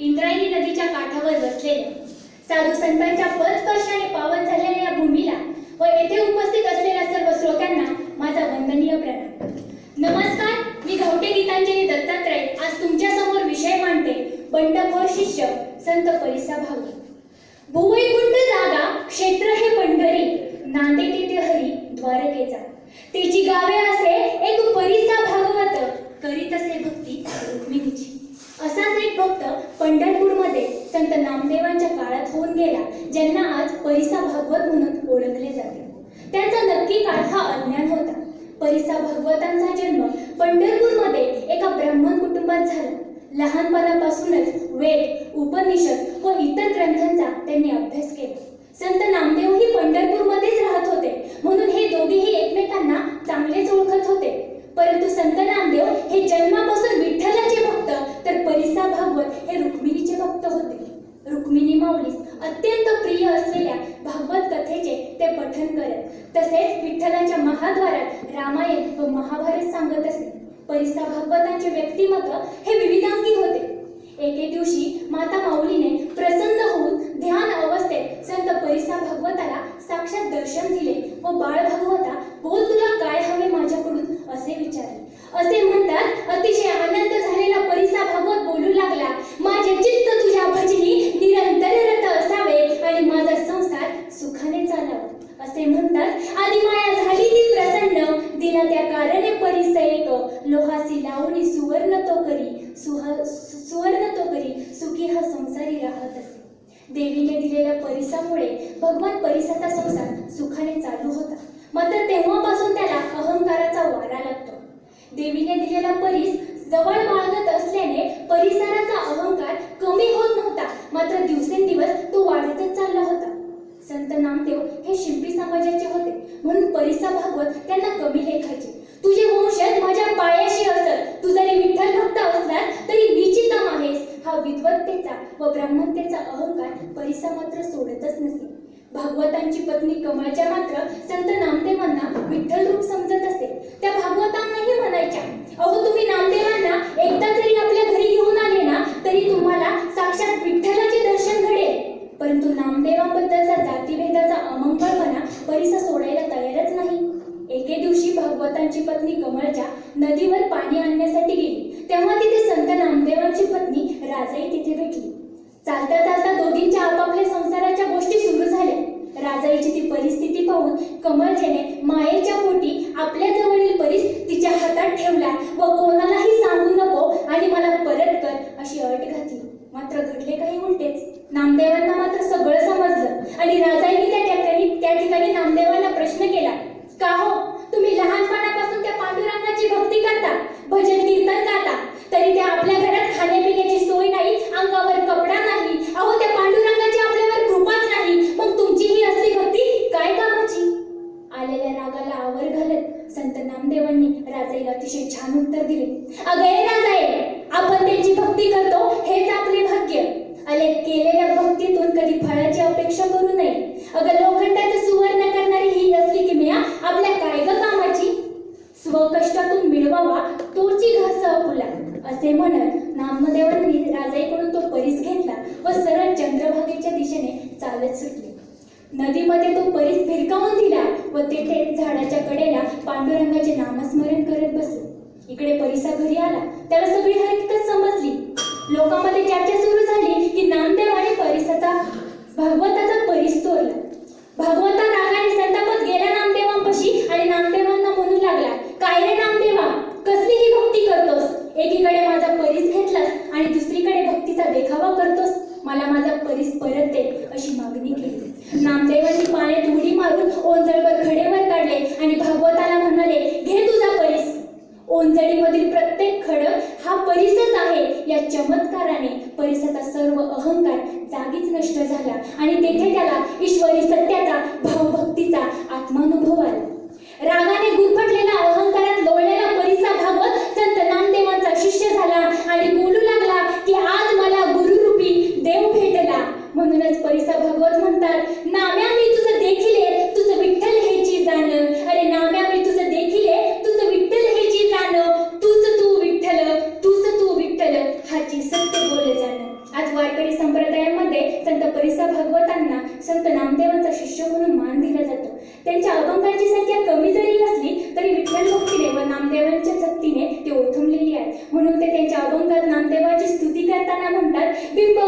इंद्रायणी नदीच्या काठावर बसलेल्या साधू संतांच्या पदस्पर्शाने पावन झालेल्या या भूमीला व येथे उपस्थित असलेल्या सर्व श्रोत्यांना माझा वंदनीय प्रणाम. नमस्कार मी घावटे गीतांजली दत्तात्रय. आज तुमच्यासमोर विषय मांडते बंडखोर शिष्य संत परिसा भाऊ. भुवैकुंठ जागा क्षेत्र हे पंढरी. नांदे तिथे हरी द्वारकेचा. तिची गावे असे एक परिसा भागवत. करीत असे भक्ती रुक्मिणीची. असाच एक भक्त पंढरपूरमध्ये संत नामदेवांच्या काळात होऊन गेला ज्यांना आज परिसा भागवत म्हणून ओळखले जाते. त्यांचा नक्की काळ हा अज्ञान होता. परिसा भागवतांचा जन्म पंढरपूरमध्ये एका ब्राह्मण कुटुंबात झाला. लहानपणापासूनच वेद उपनिषद व इतर ग्रंथांचा त्यांनी अभ्यास केला. संत नामदेवही पंढरपूरमध्ये राहत होते म्हणून हे दोघेही एकमेकांना चांगलेच ओळखत होते परंतु संत नामदेव हे जन्मापासून विठ्ठलाचे भक्त तर परिसा भागवत हे रुक्मिणीचे भक्त होते रुक्मिणी माऊलीस अत्यंत प्रिय असलेल्या भागवत कथेचे ते पठन करत तसेच विठ्ठलाच्या महाद्वारात रामायण व महाभारत सांगत असे. परिसा भागवतांचे व्यक्तिमत्व हे विविधांगी होते. एके दिवशी माता माऊलीने प्रसन्न होऊन ध्यान अवस्थेत संत परिसा भागवताला साक्षात दर्शन दिले व बाळ भागवता बोल तुला काय हवे माझ्याकडून असे विचारले असे म्हणतात अतिशय आनंद झालेला परिसा भागवत बोलू लागला माझे चित्त तुझ्या भजनी निरंतर रत असावे आणि माझा संसार सुखाने चालावा असे म्हणतात आधी माया झाली ती प्रसन्न दिला त्या कारणे परिस एक लोहासी लावणी सुवर्ण तो करी सुह सुवर्ण तो करी सुखी हा संसारी राहत असे. देवीने दिलेल्या परिसामुळे भगवान परिसाचा संसार सुखाने चालू होता. मात्र तेव्हापासून त्याला अहंकाराचा वारा लागतो. देवीने दिलेला परीस जवळ बाळगत असल्याने परिसराचा अहंकार कमी होत नव्हता. मात्र दिवसेंदिवस तो वाढतच चालला होता. संत नामदेव हे शिंपी समाजाचे होते. म्हणून परिसा भागवत त्यांना कमी लेखायचे. पायाशी असत. तू जरी विठ्ठल भक्त असलास तरी निश्चितम आहेस. हा विद्वत्तेचा व ब्राह्मणतेचा अहंकार परिसा मात्र सोडतच नसे. भागवतांची पत्नी कमळच्या मात्र संत नामदेवांना विठ्ठल रूप समजत असे. त्या भागवतांनाही म्हणायच्या अहो तुम्ही नामदेवांना एकदा जरी आपल्या घरी घेऊन आले ना तरी तुम्हाला साक्षात विठ्ठलाचे दर्शन घडेल. परंतु नामदेवांबद्दलचा जातीभेदाचा अमंगळपणा परिसा सोडायला तयारच नाही एके दिवशी भागवतांची पत्नी कमळच्या नदीवर पाणी आणण्यासाठी गेली. तेव्हा तिथे संत नामदेवांची पत्नी राजाई तिथे भेटली. चालता चालता दोघींच्या आपापल्या संसाराच्या गोष्टी सुरू झाल्या. राजाईची ती परिस्थिती पाहून कमळजेने मायेच्या पोटी आपल्या जवळील परीस तिच्या हातात ठेवला व कोणालाही सांगू नको आणि मला परत कर अशी अट घातली. मात्र घडले काही उलटेच. नामदेवांना मात्र सगळं समजलं आणि राजाईने त्या ठिकाणी नामदेवांना प्रश्न केला का हो तुम्ही लहानपणापासून त्या पांडुरंगाची भक्ती करता भजन कीर्तन गाता तरी त्या आपल्या घरात खाण्यापिण्याची सोय नाही अंगावर कपडा नाही अहो त्या पांडुरंगाची आपल्यावर कृपाच नाही मग तुमची ही असली भक्ती काय कामाची आलेल्या घालत संत नामदेवांनी राजाईला अतिशय छान उत्तर दिले. अगं राजाई आपण त्यांची भक्ती करतो हेच आपले भाग्य. अले केलेल्या भक्तीतून कधी फळाची अपेक्षा करू नये. अगं लोखंडाचं सुवर्ण करणारी ही असली किमया आपल्या काय ग कामाची? स्वकष्टातून मिळवावा तोची घास फुला असे म्हणत नामदेवांनी राजाईकडून तो परीस घेतला व सरळ चंद्रभागेच्या दिशेने चालत सुटले. नदीमध्ये तो परीस भिरकावून दिला. व तेथे झाडाच्या कडेला पांडुरंगाचे नामस्मरण करत बसले. इकडे परिसा घरी आला. त्याला सगळी हरकतच समजली. लोकांमध्ये चर्चा सुरू झाली की नामदेव आणि परिसाचा भागवताचा परिस चोरला. भागवता रागाने संतापत गेला नामदेवांपाशी आणि नामदेवांना म्हणू लागला काय रे नामदेवा? कसली ही भक्ती करतोस? एकीकडे माझा परिस घेतलास आणि दुसरीकडे भक्तीचा देखावा करतोस. मला माझा परिस परत ओंजळीमधील प्रत्येक खडक हा परिसच आहे या चमत्काराने. परिसाचा सर्व अहंकार जागीच नष्ट झाला आणि तेथे त्याला ईश्वर सत्याचा भावभक्तीचा आत्मानुभव आला रागाने गुरफटलेला अहंकारात लोळलेला परिसा भागवत संत नामदेवांचा शिष्य झाला आणि बोलू लागला की आज मला गुरुरूपी देव भेटला म्हणूनच परिसा भागवत म्हणतात नाम्या मी तुझं देखिले तुझं विठ्ठल हेची जाण अरे नाम्या मी तुझं देखिले तुझं विठ्ठल हेची जाण तूच तू विठ्ठल तूच तू विठ्ठल हाची सत्य बोल जाण आज भागवतांना संत नामदेवांचा शिष्य म्हणून मान दिला जातो. त्यांच्या अभंगांची संख्या कमी जरी असली तरी विठ्ठल भक्तीने व नामदेवांच्या सक्तीने ते ओथंबलेली आहे. म्हणून ते त्यांच्या अभंगात नामदेवाची स्तुती करताना म्हणतात बिंब